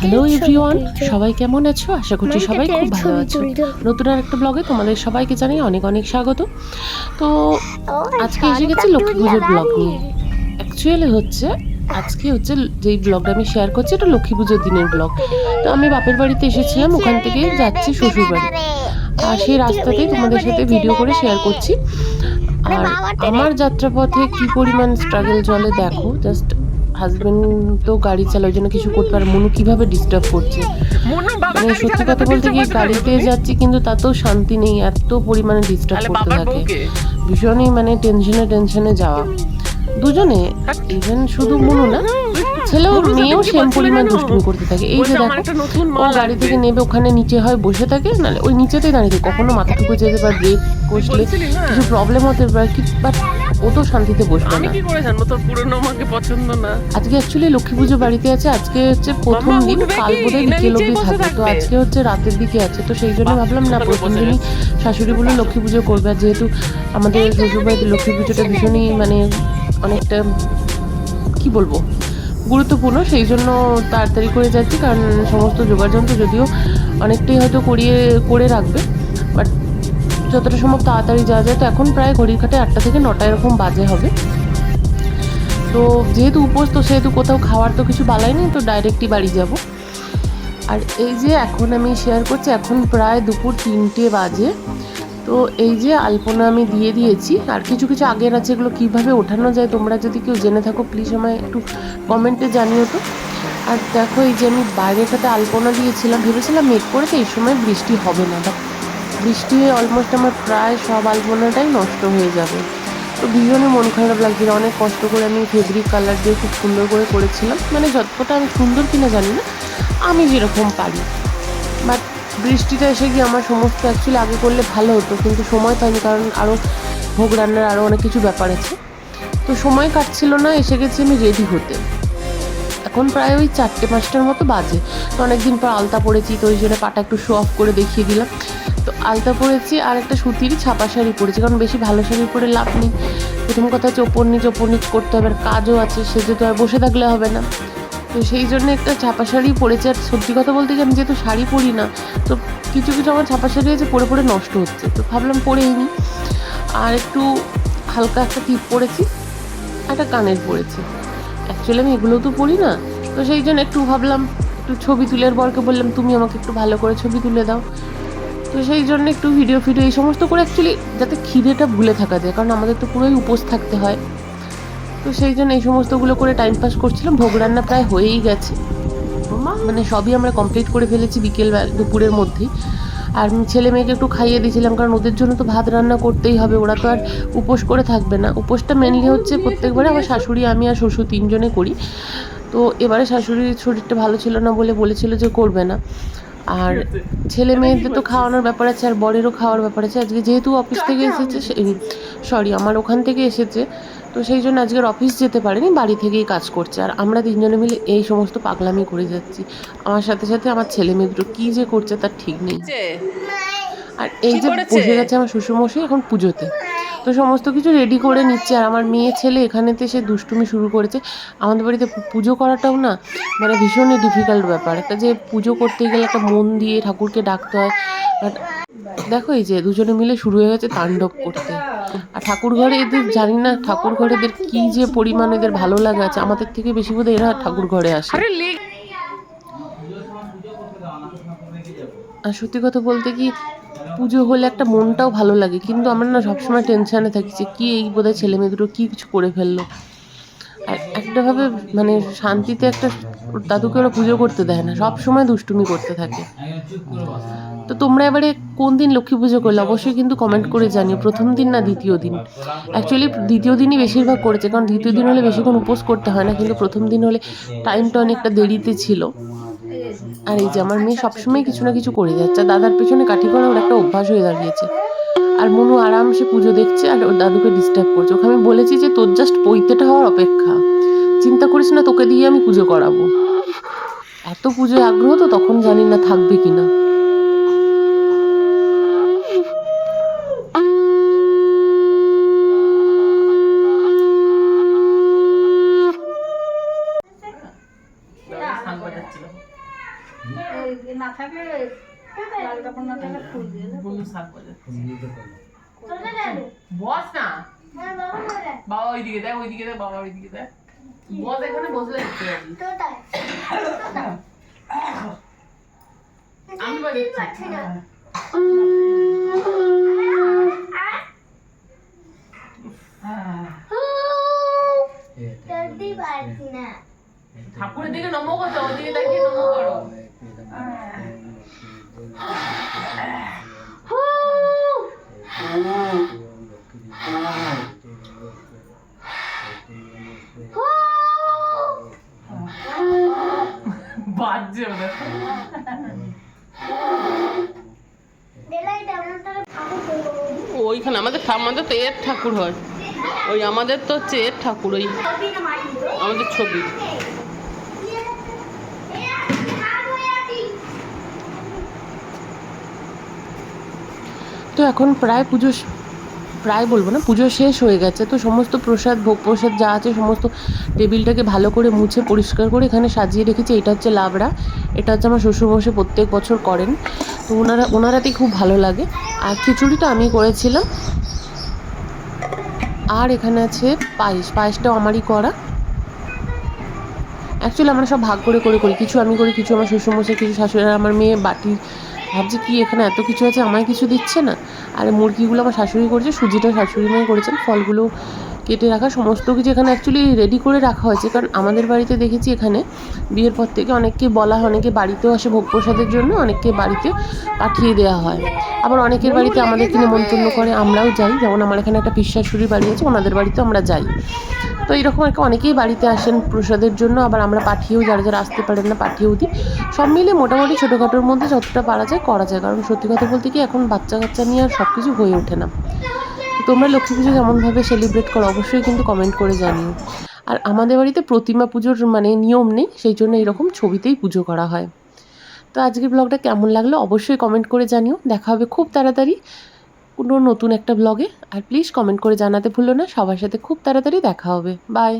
Hello everyone সবাই কেমন আছো? আশা করছি সবাই খুব ভালো আছো। নতুন আর একটা ব্লগে তোমাদের সবাইকে জানাই অনেক অনেক স্বাগত। তো আজকে এসে গেছি লক্ষ্মী পুজোর ব্লগ নিয়ে। অ্যাকচুয়ালি হচ্ছে আজকে হচ্ছে যেই ব্লগটা আমি শেয়ার করছি এটা লক্ষ্মী পুজোর দিনের ব্লগ তো আমি বাপের বাড়িতে এসেছিলাম ওখান থেকে যাচ্ছি শ্বশুর বাড়ি। আর সেই রাস্তাতেই তোমাদের সাথে ভিডিও করে শেয়ার করছি। আর আমার যাত্রাপথে কি পরিমাণ স্ট্রাগল চলে দেখো জাস্ট হাজবেন্ড তো গাড়ি চালায় ওই জন্য কিছু করতে পারে। মনু কীভাবে ডিস্টার্ব করছে? মানে সত্যি কথা বলতে কি গাড়িতে যাচ্ছি কিন্তু তাতেও শান্তি নেই এত পরিমাণে ডিস্টার্ব করতে থাকে। ভীষণই মানে টেনশনে টেনশনে যাওয়া। দুজনে ইভেন শুধু মনু না ছেলেও মেয়েও সেম পরিমাণ দুষ্টুমি করতে থাকে। এই যে দেখো ও গাড়ি থেকে নেবে ওখানে নিচে হয় বসে থাকে নাহলে ওই নিচেতেই দাঁড়িয়ে কখনো মাথা ঠুকে যেতে পারে ব্রেক কষলে কিছু প্রবলেম হতে পারে বাট ও তো শান্তিতে বসবে আমি না। কি করে জানব? তোর পুরনো আমাকে পছন্দ না। আজকে অ্যাকচুয়ালি লক্ষ্মী পুজো বাড়িতে আছে। আজকে হচ্ছে প্রথম দিন কাল কি? বোধহয় না বিকেল বসে থাকবে তো আজকে হচ্ছে রাতের দিকে আছে। তো সেই জন্য ভাবলাম না প্রথম দিনই শাশুড়ি বলে লক্ষ্মী পুজো করবে। আর যেহেতু আমাদের শ্বশুরবাড়িতে লক্ষ্মী পুজোটা ভীষণই মানে অনেকটা কি বলব গুরুত্বপূর্ণ। সেই জন্য তাড়াতাড়ি করে যাচ্ছি কারণ সমস্ত যোগাযন্ত্র যদিও অনেকটাই হয়তো করিয়ে করে রাখবে। যতটা সম্ভব তাড়াতাড়ি যাওয়া যায়। তো এখন প্রায় ঘড়ির কাটে আটটা থেকে নটা এরকম বাজে হবে। তো যেহেতু উপোস, তো সেহেতু কোথাও খাওয়ার তো কিছু বালাই নেই, তো ডাইরেক্টই বাড়ি যাব। আর এই যে এখন আমি শেয়ার করছি, এখন প্রায় দুপুর তিনটে বাজে। তো এই যে আলপনা আমি দিয়ে দিয়েছি, আর কিছু কিছু আগের আছে, এগুলো কীভাবে ওঠানো যায় তোমরা যদি কেউ জেনে থাকো প্লিজ আমায় একটু কমেন্টে জানিও তো। আর দেখো এই যে আমি বাইরেটাতে আলপনা দিয়েছিলাম, ভেবেছিলাম মেঘ করেছে এই সময় বৃষ্টি হবে না বাট বৃষ্টি হয়ে অলমোস্ট আমার প্রায় সব আলপনাটাই নষ্ট হয়ে যাবে। তো ভীষণই মন খারাপ লাগছিল। অনেক কষ্ট করে আমি ফেব্রিক কালার দিয়ে খুব সুন্দর করে করেছিলাম। মানে যতটা আমি সুন্দর কিনা জানি না। আমি যেরকম পারি। বাট বৃষ্টিটা এসে গিয়ে আমার সমস্ত অ্যাকচুয়ালি আগে করলে ভালো হতো। কিন্তু সময় পাইনি কারণ আরও ভোগ রান্নার আরও অনেক কিছু ব্যাপার আছে। তো সময় কাটছিল না, এসে গেছি আমি রেডি হতে। এখন প্রায় ওই চারটে পাঁচটার মতো বাজে। তো অনেকদিন পর আলতা পড়েছি, তো ওই জন্য পাটা একটু শো অফ করে দেখিয়ে দিলাম। তো আলতা পরেছি, আর একটা সুতির ছাপা শাড়ি পরেছি, কারণ বেশি ভালো শাড়ি পরে লাভ নেই। প্রথম কথা ওপর নিচ ওপর নিচ করতে হবে, আর কাজও আছে, সেজে তো আর বসে থাকলে হবে না। তো সেই জন্য একটা ছাপা শাড়ি পরেছি, আর সত্যি কথা বলতে কি, আমি যেহেতু শাড়ি পরি না, তো কিছু কিছু আমার ছাপা শাড়ি আছে, পরে পরে নষ্ট হচ্ছে, তো ভাবলাম পরেই নি। আর একটু হালকা একটা টিপ পরেছি, একটা কানের পরেছি। অ্যাকচুয়ালি আমি এগুলো তো পড়ি না, তো সেই জন্য একটু ভাবলাম, একটু ছবি তুলে বরকে বললাম, তুমি আমাকে একটু ভালো করে ছবি তুলে দাও। তো সেই জন্য একটু ভিডিও ফিডিও এই সমস্ত করে অ্যাকচুয়ালি যাতে খিদেটা ভুলে থাকা যায়, কারণ আমাদের তো পুরোই উপোস থাকতে হয়। তো সেই জন্য এই সমস্তগুলো করে টাইম পাস করছিলাম, ভোগ রান্না প্রায় হয়েই গেছে। মানে সবই আমরা কমপ্লিট করে ফেলেছি বিকেল দুপুরের মধ্যেই। আর ছেলে মেয়েকে একটু খাইয়ে দিয়েছিলাম, কারণ ওদের জন্য তো ভাত রান্না করতেই হবে, ওরা তো আর উপোস করে থাকবে না। উপোসটা মেনলি হচ্ছে প্রত্যেকবারে আমার শাশুড়ি, আমি আর শ্বশুর তিনজনে করি। তো এবারে শাশুড়ির শরীরটা ভালো ছিল না বলে বলেছিল যে করবে না। আর ছেলে মেয়েদের তো খাওয়ানোর ব্যাপার আছে আর বরেরও খাওয়ার ব্যাপার আছে। আজকে যেহেতু অফিস থেকে এসেছে সরি আমার ওখান থেকে এসেছে। তো সেই জন্য আজকের অফিস যেতে পারেনি বাড়ি থেকেই কাজ করছে। আর আমরা তিনজনে মিলে এই সমস্ত পাগলামি করে যাচ্ছি। আমার সাথে সাথে আমার ছেলে মেয়ে দুটো কী যে করছে তার ঠিক নেই। আর এই যে বসে গেছে আমার শ্বশুরমশাই এখন পুজোতে। তো সমস্ত কিছু রেডি করে নিচ্ছে। আর আমার মেয়ে ছেলে এখানেতে সে দুষ্টুমি শুরু করেছে। আমাদের বাড়িতে পুজো করাটাও না মানে ভীষণই ডিফিকাল্ট ব্যাপার। একটা যে পুজো করতে গেলে একটা মন দিয়ে ঠাকুরকে ডাকতে হয়। বাট দেখো এই যে দুজনে মিলে শুরু হয়ে গেছে তাণ্ডব করতে। আর ঠাকুর ঘরে এদের জানি না ঠাকুর ঘরে এদের কি যে পরিমাণ এদের ভালো লাগা আছে। আমাদের থেকে বেশি বোধ এরা ঠাকুর ঘরে আসে। আর সত্যি কথা বলতে কি পুজো হলে একটা মনটাও ভালো লাগে। কিন্তু আমরা না সবসময় টেনশানে থাকি যে কী এই বোধহয় ছেলে মেয়ে দুটো কী কিছু করে ফেলল। আর একটাভাবে মানে শান্তিতে একটা দাদুকে ওরা পুজো করতে দেয় না সব সময় দুষ্টুমি করতে থাকে। তো তোমরা এবারে কোন দিন লক্ষ্মী পুজো করলে? অবশ্যই কিন্তু কমেন্ট করে জানিও। প্রথম দিন না দ্বিতীয় দিন? অ্যাকচুয়ালি দ্বিতীয় দিনই বেশিরভাগ করেছে, কারণ দ্বিতীয় দিন হলে বেশিক্ষণ উপোস করতে হয় না, কিন্তু প্রথম দিন হলে টাইমটা অনেকটা দেরিতে ছিল। আর এই যে আমার মেয়ে সবসময় কিছু না কিছু করে যাচ্ছে। দাদার পেছনে কাঠি করা ওর একটা অভ্যাস হয়ে দাঁড়িয়েছে। আর মনু আরামসে পুজো দেখছে আর ওর দাদুকে ডিস্টার্ব করছে। ওকে আমি বলেছি যে, তোর জাস্ট পৈতেটা হওয়ার অপেক্ষা। চিন্তা করিস না, তোকে দিয়ে আমি পুজো করাবো। এত পুজোয় আগ্রহ তো তখন জানি না থাকবে কিনা শাক বাজাচ্ছিল এই না থাকলে লাল কাপড় না থাকলে ফুল দিয়ে দেবো। বুনু শাক বাজাচ্ছে দিতে পারো বস না। বাবা ওইদিকে দেয় ওইদিকে দেয় বাবা ওইদিকে দেয় বস এখানে বসলে আমি বাজাচ্ছি ঠাকুরের দিকে নম করতো ওদিকে ওইখানে আমাদের আমাদের তো এর ঠাকুর হয়। ওই আমাদের তো হচ্ছে এর ঠাকুর, ওই আমাদের ছবি। তো এখন প্রায় পুজো প্রায় বলব না, পুজো শেষ হয়ে গেছে। তো সমস্ত প্রসাদ, ভোগ প্রসাদ যা আছে সমস্ত টেবিলটাকে ভালো করে মুছে পরিষ্কার করে এখানে সাজিয়ে রেখেছি। এটা হচ্ছে লাবড়া, এটা হচ্ছে আমার শ্বশুর শ্বশুরমশাই প্রত্যেক বছর করেন। তো ওনারা, ওনারাতেই খুব ভালো লাগে। আর খিচুড়িটা আমি করেছিলাম। আর এখানে আছে পায়েস। পায়েসটাও আমারই করা। অ্যাকচুয়ালি আমরা সব ভাগ করে করে, করি। কিছু আমি করি, কিছু আমার শ্বশুরমশাই, কিছু শাশুড়ি আমার মেয়ে, বাটি। ভাবছি কি এখানে এত কিছু আছে, আমায় কিছু দিচ্ছে না। আর মুরগিগুলো আমার শাশুড়ি করেছে সুজিটা শাশুড়ি মেয়ে করেছেন ফলগুলো কেটে রাখা, সমস্ত কিছু এখানে অ্যাকচুয়ালি রেডি করে রাখা হয়েছে। কারণ আমাদের বাড়িতে দেখেছি এখানে বিয়ের পর থেকে অনেককে বলা হয়, অনেকে বাড়িতেও আসে ভোগ প্রসাদের জন্য, অনেককে বাড়িতে পাঠিয়ে দেওয়া হয়। আবার অনেকের বাড়িতে আমাদেরকে নিমন্ত্রণ করে, আমরাও যাই। যেমন আমার এখানে একটা পিসাশুড়ির বাড়ি আছে, ওনাদের বাড়িতে আমরা যাই। তো এরকম একটা অনেকেই বাড়িতে আসেন প্রসাদের জন্য, আবার আমরা পাঠিয়েও, যারা যারা আসতে পারেন না, পাঠিয়েও দিই। সব মিলে মোটামুটি ছোটোখাটোর মধ্যে যতটা পারা যায়, করা যায়। কারণ সত্যি কথা বলতে কি, এখন বাচ্চা কাচ্চা নিয়ে আর সব কিছু হয়ে ওঠে না। তোমরা লক্ষ্মী পুজো কেমনভাবে সেলিব্রেট করো, অবশ্যই কিন্তু কমেন্ট করে জানিও। আর আমাদের বাড়িতে প্রতিমা পুজোর মানে নিয়ম নেই, সেই জন্য এরকম ছবিতেই পুজো করা হয়। তো আজকের ব্লগটা কেমন লাগল অবশ্যই কমেন্ট করে জানিও। দেখা হবে খুব তাড়াতাড়ি কোনো নতুন একটা ব্লগে আর প্লিজ কমেন্ট করে জানাতে ভুলো না, সবার সাথে খুব তাড়াতাড়ি দেখা হবে। বাই